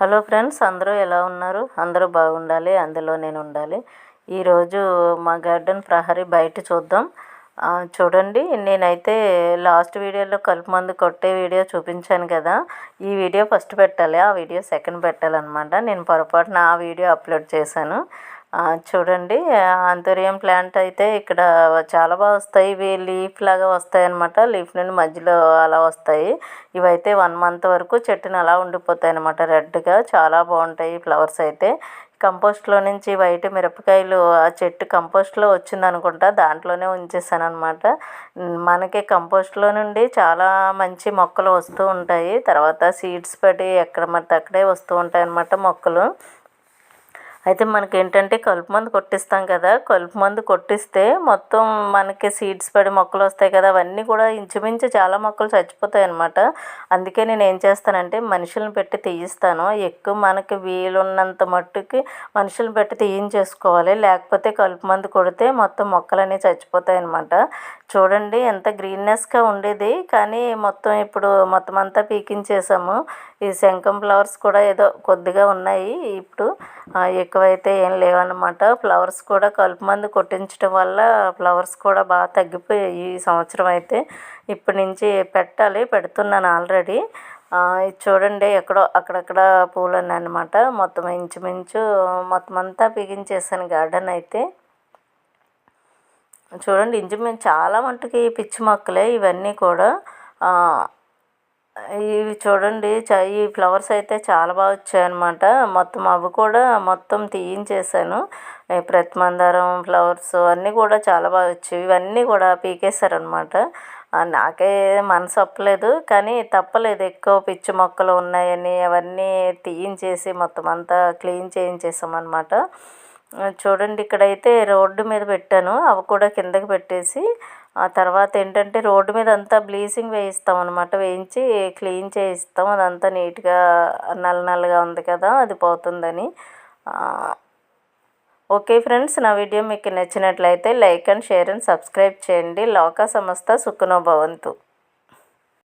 Hello friends అందరూ ఎలా ఉన్నారు? అందరూ బాగుండాలి అందులో నేను ఉండాలి. ఈరోజు మా గార్డెన్ ప్రహరీ బయట చూద్దాం. చూడండి నేనైతే లాస్ట్ వీడియోలో కలుపు మందు కొట్టే వీడియో చూపించాను కదా. ఈ వీడియో ఫస్ట్ పెట్టాలి ఆ వీడియో సెకండ్ పెట్టాలన్నమాట. నేను పొరపాటున ఆ వీడియో అప్లోడ్ చేశాను. చూడండి అంతరియం ప్లాంట్ అయితే ఇక్కడ చాలా బాగా వస్తాయి. ఇవి లీఫ్ లాగా వస్తాయి అనమాట లీఫ్ నుండి మధ్యలో అలా వస్తాయి. ఇవైతే వన్ మంత్ వరకు చెట్టుని అలా ఉండిపోతాయి అనమాట రెడ్గా చాలా బాగుంటాయి ఫ్లవర్స్ అయితే. కంపోస్ట్లో నుంచి వైట్ మిరపకాయలు ఆ చెట్టు కంపోస్ట్లో వచ్చింది అనుకుంటా దాంట్లోనే ఉంచేసాను అనమాట మనకి కంపోస్ట్లో నుండి చాలా మంచి మొక్కలు వస్తూ ఉంటాయి. తర్వాత సీడ్స్ పడి ఎక్కడ మట్టి అక్కడే వస్తూ ఉంటాయి అన్నమాట మొక్కలు. అయితే మనకి ఏంటంటే కలుపు మందు కొట్టిస్తాం కదా కలుపు మందు కొట్టిస్తే మొత్తం మనకి సీడ్స్ పడి మొక్కలు వస్తాయి కదా అవన్నీ కూడా ఇంచుమించు చాలా మొక్కలు చచ్చిపోతాయి అనమాట అందుకే నేను ఏం చేస్తానంటే మనుషులను పెట్టి తీయిస్తాను. ఎక్కువ మనకి వీలున్నంత మట్టుకి మనుషులను పెట్టి తీయించేసుకోవాలి. లేకపోతే కలుపు మందు కొడితే మొత్తం మొక్కలన్నీ చచ్చిపోతాయి అనమాట చూడండి ఎంత గ్రీన్నెస్గా ఉండేది. కానీ మొత్తం ఇప్పుడు మొత్తం అంతా పీకించేసాము. ఈ శంఖం ఫ్లవర్స్ కూడా ఏదో కొద్దిగా ఉన్నాయి. ఇప్పుడు ఎక్కువైతే ఏం లేవన్నమాట. ఫ్లవర్స్ కూడా కలుపు మందు కొట్టించడం వల్ల ఫ్లవర్స్ కూడా బాగా తగ్గిపోయాయి ఈ సంవత్సరం అయితే ఇప్పటి నుంచి పెట్టాలి పెడుతున్నాను ఆల్రెడీ ఇది చూడండి ఎక్కడో అక్కడక్కడ పూలు అనమాట మొత్తం ఇంచుమించు మొత్తం అంతా బిగించేసాను గార్డెన్ అయితే. చూడండి ఇంచుమించు చాలా మట్టుకి పిచ్చి మొక్కలే ఇవన్నీ కూడా. ఇవి చూడండి ఈ ఫ్లవర్స్ అయితే చాలా బాగా వచ్చాయన్నమాట. మొత్తం అవి కూడా మొత్తం తీయించేసాను. ప్రతిమందారం ఫ్లవర్స్ అన్నీ కూడా చాలా బాగా వచ్చాయి. ఇవన్నీ కూడా పీకేశారనమాట నాకే మనసు ఒప్పలేదు కానీ తప్పలేదు. ఎక్కువ పిచ్చి మొక్కలు ఉన్నాయని అవన్నీ తీయించేసి మొత్తం అంతా క్లీన్ చేయించేసామన్నమాట. చూడండి ఇక్కడైతే రోడ్డు మీద పెట్టాను. అవి కూడా కిందకి పెట్టేసి ఆ తర్వాత ఏంటంటే రోడ్డు మీద అంతా బ్లీచింగ్ వేయిస్తాం అనమాట వేయించి క్లీన్ చేయిస్తాం. అదంతా నీట్గా నల్ల నల్లగా ఉంది కదా అది పోతుందని. ఓకే ఫ్రెండ్స్ నా వీడియో మీకు నచ్చినట్లయితే like and share and subscribe చేయండి. లోక సంస్థ సుఖనో భవంతు.